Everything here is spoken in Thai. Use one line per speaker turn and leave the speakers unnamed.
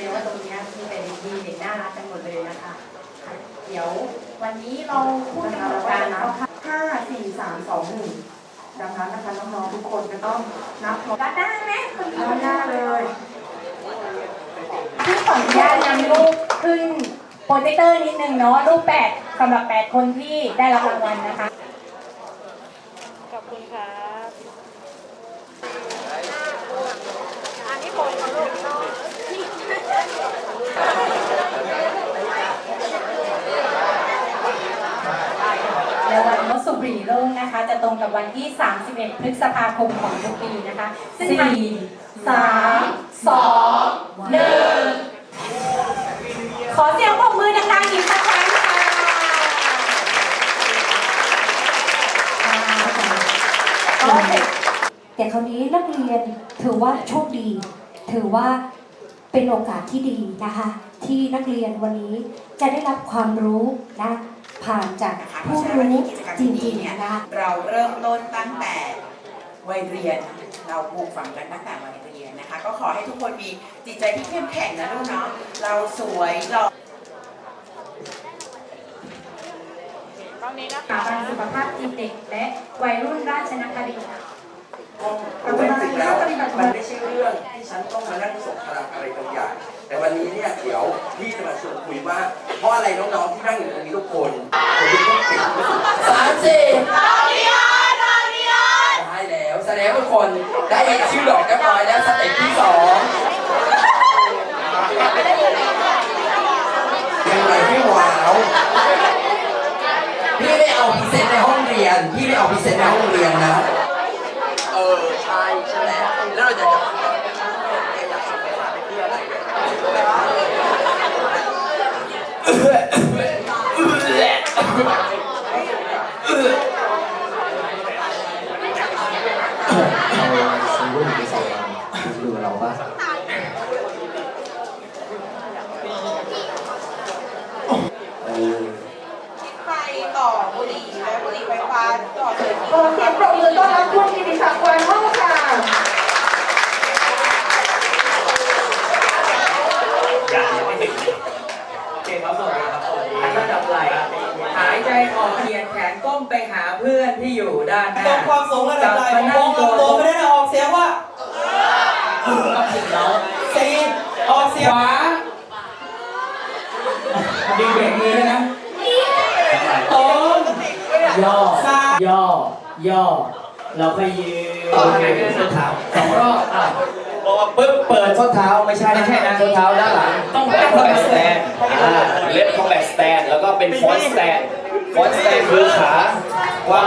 ดงว่าตรงเนี้ยมีแต่ดีๆเด็กน่ารักกันหมดเลยนะคะค่ะเดี๋ยววันนี้เราพูดกันหมดการนะ
ห้าสี่สามสองหนึ่งดังนั้นนะคะน้องๆทุกคนจะต้องนับพร้อม
ก็ได้ไหมคนนี้
เอาหน้าเลย
ที่ขออนุญาตนำรูปขึ้นโปรเจคเตอร์นิดนึงเนาะรูปแปดสำหรับแปดคนที่ได้รับรางวัลนะคะ
ขอบคุณครับ
และวันมสุรีโลกนะคะ จะตรงกับวันที่ 31 พฤษภาคมของทุกปีนะคะ ซึ่ง
สี่ สามสองหนึ่ง
ขอเสียงปรบมือดังๆอีกสักครั้งค่ะ
ก็แต่คราวนี้นักเรียนถือว่าโชคดี ถือว่าเป็นโอกาสที่ดีนะคะ ที่นักเรียนวันนี้จะได้รับความรู้นะ ผ่านจาก
นะคะเพ
ผู้
ราะฉะนั้นวัน
รู้
นี้กิจกรรม
จ
ดี
ริง
ๆเนี่ย
ๆนะคะ
เราเริ่มต้นตั้งแต่วัยเรียน เราปลูกฝังกันตั้งแต่วัยเรียนนะคะ ก็ขอให้ทุกคนมีจิตใจที่เข้มแข็งนะลูกเนาะเราสวยหล่อ
ตอนนี้นะ
สถาบันสุขภาพจิตเด็กและวัยรุ่นราชนครินทร์
คือจริงๆแล้วมันไม่ใช่เรื่องที่ฉันต้องมานั่งส่งพลังอะไรบางอย่าง แต่วันนี้เนี่ยเดี๋ยวพี่จะมาชวนคุยว่า เพราะอะไรน้องๆที่นั่งอยู่ตรงนี้ทุกคนคนที่ต้องเก่งที่สุดสามสี่ได้แล้วแสดงว่าทุกคนได้ชื่อดอกเรียบร้อยแล้วสเต็ปที่สองยังไงให้ว้าวพี่ไม่เอาพรีเซนต์ในห้องเรียนพี่ไม่เอาพรีเซนต์ในห้องเรียนนะ เออ ใช่ใช่ไหมแล้วเราจะจะอยากส่งไปฝากไปเพื่ออะไร เออ
ไฟต่อบุหรี่และบุหรี่ไฟฟ้าต่อเลย
ขอเสียงปรบมือต้อนรับคุณกิติศักดิ์วันห้องค่ะ
อันระดับไหลหายใจออกเหยียดแขนก้มไปหาเพื่อนที่อยู่ด้านหน้า
ตรงความสูงระดับไหน
กลับ
ม
มา
อง
นั่ง
ลำตัวไม่ได้นะออกเสียงว่า
ก็ถึงแล้ว
สี่ออกเสียง
ขวาดึงเบรกมือด้วยนะ
ตรง
ย่อ
ซ้าย
ย่อย่อเราค่อยยืนไงก็ส้นเท้าสองรอบอะ
บอกว่าปึ๊บเปิดส้นเท้าไม่ใช่
ไม่ใช่นะ
ส้นเท้าด้านหลัง
ต้อง
เล็บคอมแบทสแตนเล็บคอมแบทสแตนแล้วก็ เป็นคอนสแตนคอนสแตนคือขาความ